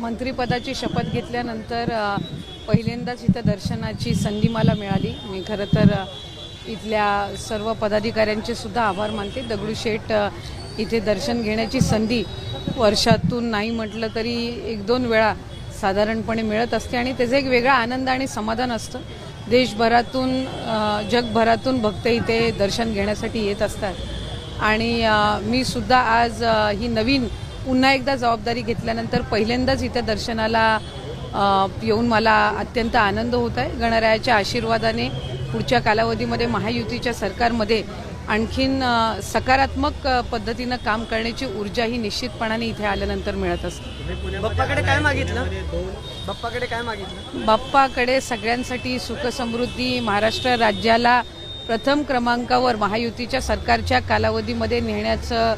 मंत्रिपदाची शपथ घेतल्यानंतर पहिल्यांदाच इथं दर्शनाची संधी मला मिळाली. मी खरं तर इथल्या सर्व पदाधिकाऱ्यांचे सुद्धा आभार मानते. दगडूशेठ इथे दर्शन घेण्याची संधी वर्षातून नाही म्हटलं तरी एक दोन वेळा साधारणपणे मिळत असते आणि त्याचा एक वेगळा आनंद आणि समाधान असतं. देशभरातून जगभरातून भक्त इथे दर्शन घेण्यासाठी येत असतात. आणि मी सुद्धा आज ही नवीन पुन्हा एकदा जबाबदारी घेतल्यानंतर पहिल्यांदाच इथे दर्शनाला येऊन मला अत्यंत आनंद होत आहे. गणरायाच्या आशीर्वादाने पुढच्या कालावधीमध्ये महायुतीच्या सरकारमध्ये आणखीन सकारात्मक पद्धतीनं काम करण्याची ऊर्जा ही निश्चितपणाने इथे आल्यानंतर मिळत असते. बाप्पाकडे काय मागितलं? बाप्पाकडे काय मागितलं? बाप्पाकडे सगळ्यांसाठी सुखसमृद्धी महाराष्ट्र राज्याला प्रथम क्रमांकावर महायुतीच्या सरकारच्या कालावधीमध्ये नेण्याचं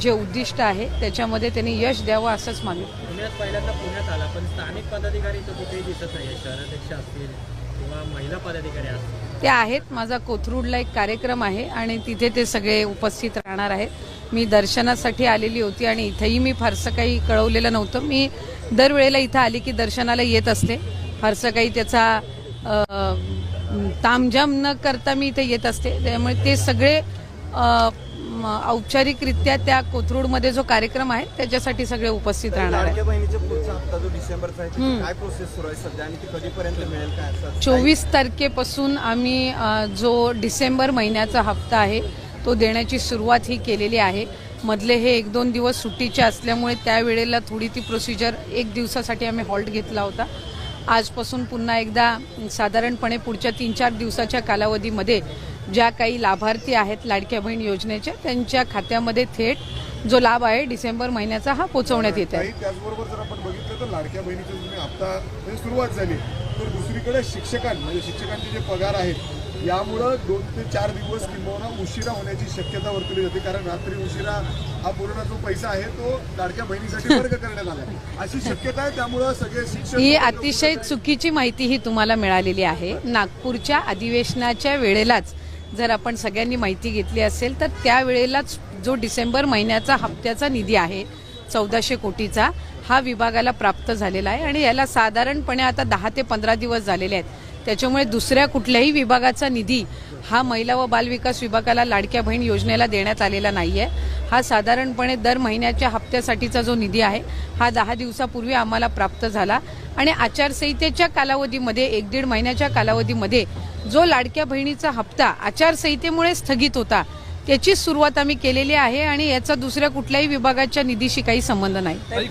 जे उद्दिष्ट आहे त्याच्यामध्ये त्यांनी यश द्यावं असंच मागितलं पुण्यात पहिल्यांदा पुण्यात आला पण स्थानिक पदाधिकारी तर कुठेही दिसत नाही शहराध्यक्ष असतील किंवा महिला पदाधिकारी असतील. ते आहेत. माझा कोथरूडला एक कार्यक्रम आहे आणि तिथे ते सगळे उपस्थित राहणार आहेत. मी दर्शनासाठी आलेली होती आणि इथंही मी फारसं काही कळवलेलं नव्हतं. मी दरवेळेला इथं आली की दर्शनाला येत असते. फारसं काही त्याचा अ, तामझाम न करता मी इथे येत असते. त्यामुळे ते सगळे औपचारिकरित्या त्या कोथरूडमध्ये जो कार्यक्रम आहे त्याच्यासाठी सगळे उपस्थित राहणार आहे चोवीस तारखेपासून आम्ही जो डिसेंबर महिन्याचा हप्ता आहे तो देण्याची सुरुवात ही केलेली आहे. मधले हे एक दोन दिवस सुट्टीचे असल्यामुळे त्यावेळेला थोडी ती प्रोसिजर एक दिवसासाठी आम्ही हॉल्ट घेतला होता. आजपासून पुन्हा एकदा साधारणपणे पुढच्या तीन चार दिवसाच्या कालावधीमध्ये ज्या काही लाभार्थी आहेत लाडक्या बहीण योजनेच्या त्यांच्या खात्यामध्ये थेट जो लाभ आहे डिसेंबर महिन्याचा हा पोहोचवण्यात येत आहे त्याचबरोबर जर आपण बघितलं तर लाडक्या बहिणीची म्हणजे सुरुवात झाली. तर दुसरीकडे शिक्षकां म्हणजे शिक्षकांचे जे पगार आहेत यामुळं दोन ते चार दिवस किंबहुना उशिरा होण्याची शक्यता वर्तवली जाते. कारण रात्री उशिरा हा पूर्ण जो पैसा आहे तो लाडक्या बहिणीसाठी वर्ग करण्यात आला. अशी शक्यता आहे त्यामुळं सगळे शिक्षक ही अतिशय चुकीची माहिती ही तुम्हाला मिळालेली आहे. नागपूरच्या अधिवेशनाच्या वेळेलाच जर आपण सगळ्यांनी माहिती घेतली असेल तर त्यावेळेलाच जो डिसेंबर महिन्याचा हप्त्याचा निधी आहे चौदाशे कोटीचा हा विभागाला प्राप्त झालेला आहे. आणि याला साधारणपणे आता दहा ते पंधरा दिवस झालेले आहेत. त्याच्यामुळे दुसऱ्या कुठल्याही विभागाचा निधी हा महिला व बालविकास विभागाला लाडक्या बहीण योजनेला देण्यात आलेला नाहीये. हा साधारणपणे दर महिन्याच्या हप्त्यासाठीचा जो निधी आहे हा दहा दिवसापूर्वी आम्हाला प्राप्त झाला आणि आचारसंहितेच्या कालावधीमध्ये एक दीड महिन्याच्या कालावधीमध्ये जो लाडक्या बहिणीचा हप्ता आचारसंहितेमुळे स्थगित होता त्याची सुरुवात आम्ही केलेली आहे आणि याचा दुसऱ्या कुठल्याही विभागाच्या निधीशी काही संबंध नाही. म्हणजे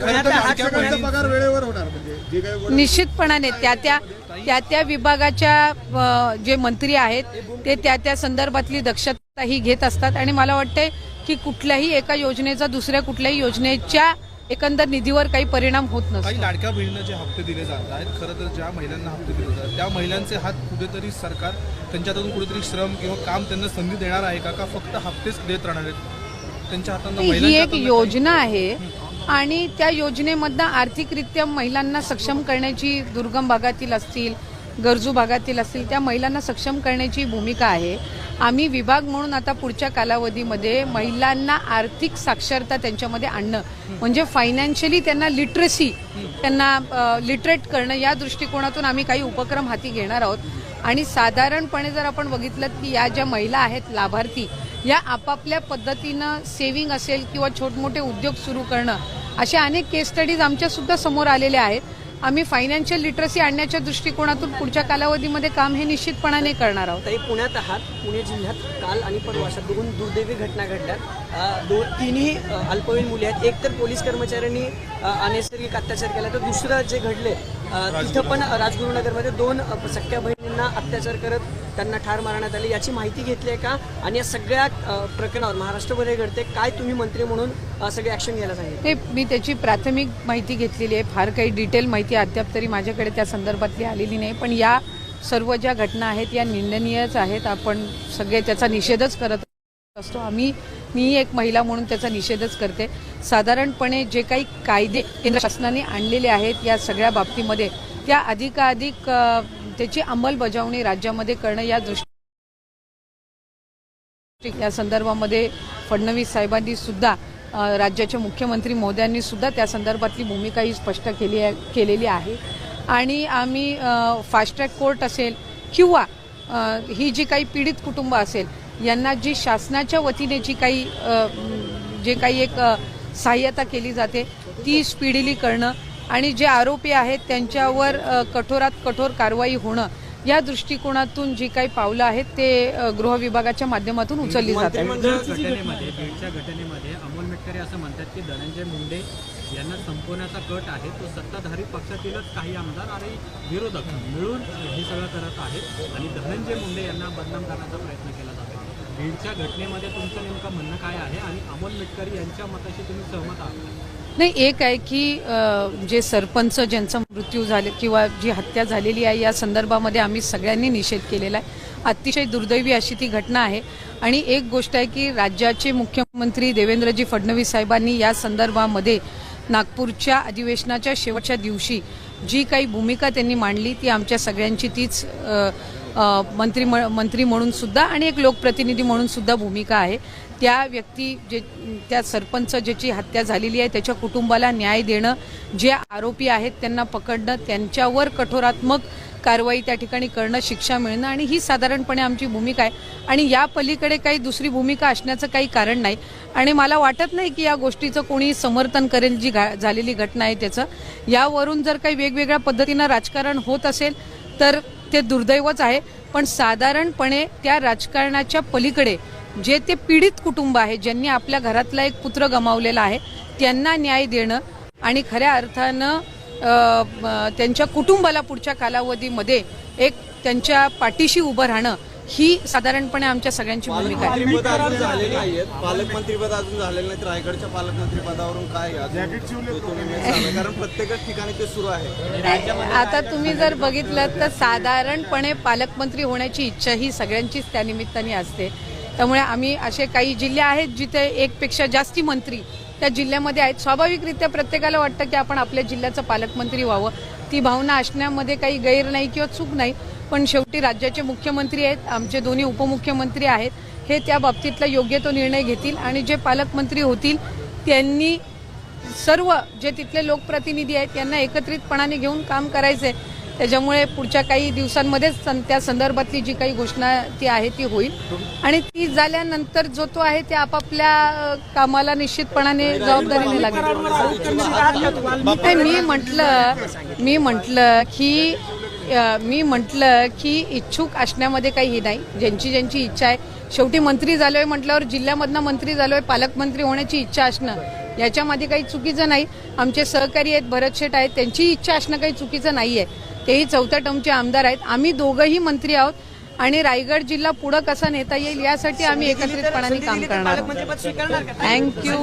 निश्चितपणाने त्या त्या त्या त्या विभागाच्या जे मंत्री आहेत ते त्या त्या संदर्भातली दक्षता ही घेत असतात. आणि मला वाटते की कुठल्याही एका योजनेचा दुसऱ्या कुठल्याही योजनेच्या एकंदर निधीवर काही परिणाम होत नसतो. काही लाडक्या बहिणींना जे हप्ते दिले जात आहेत खरं तर ज्या महिलांना हप्ते दिले जातात त्या महिलांचे हात कुठेतरी सरकार त्यांच्यातून कुठेतरी श्रम किंवा काम त्यांना संधी देणार आहे का? का फक्त हप्तेच देत राहणार आहेत? त्यांच्या हातांना ही एक योजना आहे आणि त्या योजनेमधनं आर्थिकरित्या महिलांना सक्षम करण्याची दुर्गम भागातील असतील गरजू भागातील असतील त्या महिलांना सक्षम करण्याची भूमिका आहे. आम्ही विभाग म्हणून आता पुढच्या कालावधीमध्ये महिलांना आर्थिक साक्षरता त्यांच्यामध्ये आणणं म्हणजे फायनान्शियली त्यांना लिटरसी त्यांना लिटरेट करणं या दृष्टिकोनातून आम्ही काही उपक्रम हाती घेणार आहोत. आणि साधारणपणे जर आपण बघितलं की या ज्या महिला आहेत लाभार्थी या आपापल्या पद्धतीनं सेव्हिंग असेल किंवा छोटमोठे उद्योग सुरू करणं अशा अनेक केस स्टडीज आमच्या सुद्धा समोर आलेल्या आहेत. आम्ही फायनान्शियल लिटरसी आणण्याच्या दृष्टिकोनातून पुढच्या कालावधीमध्ये काम हे निश्चितपणाने करणार आहोत. पुण्यात आहात पुणे जिल्ह्यात काल आणि परवा अशा दोन दुर्दैवी घटना घडल्यात. दोन तिन्ही अल्पवयीन मुली आहेत. एक तर पोलीस कर्मचाऱ्यांनी अनैसर्गिक अत्याचार केला. तर दुसरं जे घडले तिथं पण राजगुरुनगरमध्ये दोन सख्या बहिणींना अत्याचार करत त्यांना ठार मारण्यात आले याची माहिती घेतली आहे का? आणि या सगळ्या प्रकरणावर महाराष्ट्रभर हे घडते काय तुम्ही मंत्री म्हणून सगळे ऍक्शन घ्यायला सांगितलं? ते मी त्याची प्राथमिक माहिती घेतलेली आहे फार काही डिटेल माहिती अद्याप तरी माझ्याकडे त्या संदर्भातली आलेली नाही. पण या सर्व ज्या घटना आहेत या निंदनीयच आहेत आपण सगळे त्याचा निषेधच करत असतो. आम्ही मी एक महिला म्हणून त्याचा निषेधच करते. साधारणपणे जे काही कायदे केंद्र शासनाने आणलेले आहेत या सगळ्या बाबतीमध्ये त्या अधिकाधिक त्याची अंमलबजावणी राज्यामध्ये करणं या दृष्टी या संदर्भामध्ये फडणवीस साहेबांनी सुद्धा राज्याचे मुख्यमंत्री मोदयांनी सुद्धा त्या संदर्भातली भूमिका ही स्पष्ट केली आहे केलेली आहे. आणि आम्ही फास्ट ट्रॅक कोर्ट असेल किंवा ही जी काही पीडित कुटुंब असेल यांना जी शासनाच्या वतीने जी काही जे काही एक सहाय्यता केली जाते ती स्पीडिली करणं आणि जे आरोपी आहेत त्यांच्यावर कठोरात कठोर कारवाई होणं या दृष्टिकोनातून जी काही पावलं आहेत ते गृह विभागाच्या माध्यमातून उचलली जात आहेत. घटनेमध्ये अमोल मेटकरी असं म्हणतात की धनंजय मुंडे यांना संपवण्याचा कट आहे. तो सत्ताधारी पक्षातीलच काही आमदार आणि विरोधक मिळून हे सगळं करत आहेत आणि धनंजय मुंडे यांना बदनाम करण्याचा प्रयत्न केला जातो बीडच्या घटनेमध्ये तुमचं नेमकं म्हणणं काय आहे? आणि अमोल मेटकरी यांच्या मताशी तुम्ही सहमत आहात का? नाही एक आहे की जे सरपंच ज्यांचा मृत्यू झाले किंवा जी हत्या झालेली आहे या संदर्भामध्ये आम्ही सगळ्यांनी निषेध केलेला आहे. अतिशय दुर्दैवी अशी ती घटना आहे. आणि एक गोष्ट आहे की राज्याचे मुख्यमंत्री देवेंद्रजी फडणवीस साहेबांनी या संदर्भामध्ये नागपूरच्या अधिवेशनाच्या शेवटच्या दिवशी जी काही भूमिका त्यांनी मांडली ती आमच्या सगळ्यांची तीच मंत्री मंत्री म्हणून सुद्धा आणि एक लोकप्रतिनिधी म्हणून सुद्धा भूमिका आहे. त्या व्यक्ती जे त्या सरपंच ज्याची हत्या झालेली आहे त्याच्या कुटुंबाला न्याय देणं जे आरोपी आहेत त्यांना पकडणं त्यांच्यावर कठोरात्मक कारवाई त्या ठिकाणी करणं शिक्षा मिळणं आणि ही साधारणपणे आमची भूमिका आहे. आणि या पलीकडे काही दुसरी भूमिका असण्याचं काही कारण नाही. आणि मला वाटत नाही की या गोष्टीचं कोणी समर्थन करेल जी घा- झालेली घटना आहे त्याचं. यावरून जर काही वेगवेगळ्या पद्धतीनं राजकारण होत असेल तर ते दुर्दैवच आहे. पण साधारणपणे त्या राजकारणाच्या पलीकडे जे ते पीडित कुटुंब आहे ज्यांनी आपल्या घरातला एक पुत्र गमावलेला आहे त्यांना न्याय देणं आणि खऱ्या अर्थानं त्यांच्या कुटुंबाला पुढच्या कालावधीमध्ये एक त्यांच्या पाठीशी उभं राहणं ही साधारणपणे आमच्या सगळ्यांची भूमिका आहे. पालकमंत्रीपद अजून झालेलं नाही रायगडच्या पालकमंत्रीपदावरून काय? कारण प्रत्येकच ठिकाणी ते सुरू आहे. आता तुम्ही जर बघितलं तर साधारणपणे पालकमंत्री होण्याची इच्छा ही सगळ्यांचीच त्या निमित्ताने असते. त्यामुळे आम्ही असे काही जिल्हे आहेत जिथे एकपेक्षा जास्ती मंत्री त्या जिल्ह्यामध्ये आहेत. स्वाभाविकरित्या प्रत्येकाला वाटतं की आपण आपल्या जिल्ह्याचं पालकमंत्री व्हावं. ती भावना असण्यामध्ये काही गैर नाही किंवा चूक नाही. पण शेवटी राज्याचे मुख्यमंत्री आहेत आमचे दोन्ही उपमुख्यमंत्री आहेत हे त्या बाबतीतला योग्य तो निर्णय घेतील आणि जे पालकमंत्री होतील त्यांनी सर्व जे तिथले लोकप्रतिनिधी आहेत त्यांना एकत्रितपणाने घेऊन काम करायचंय. त्याच्यामुळे पुढच्या काही दिवसांमध्येच त्या संदर्भातली जी काही घोषणा ती आहे ती होईल. आणि ती झाल्यानंतर जो तो आहे ते आपापल्या कामाला निश्चितपणाने जबाबदारीने लागेल. मी म्हटलं मी म्हटलं की मी म्हटलं की इच्छुक असण्यामध्ये काही हे नाही. ज्यांची ज्यांची इच्छा आहे. शेवटी मंत्री झालोय म्हटल्यावर जिल्ह्यामधनं मंत्री झालोय पालकमंत्री होण्याची इच्छा असणं याच्यामध्ये काही चुकीचं नाही. आमचे सहकारी आहेत भरत शेठ आहेत त्यांची इच्छा असणं काही चुकीचं नाही आहे तेही चौथ्या टर्मचे आमदार आहेत. आम्ही दोघंही मंत्री आहोत आणि रायगड जिल्हा पुढं कसा नेता येईल यासाठी आम्ही एकत्रितपणाने काम करणार थँक्यू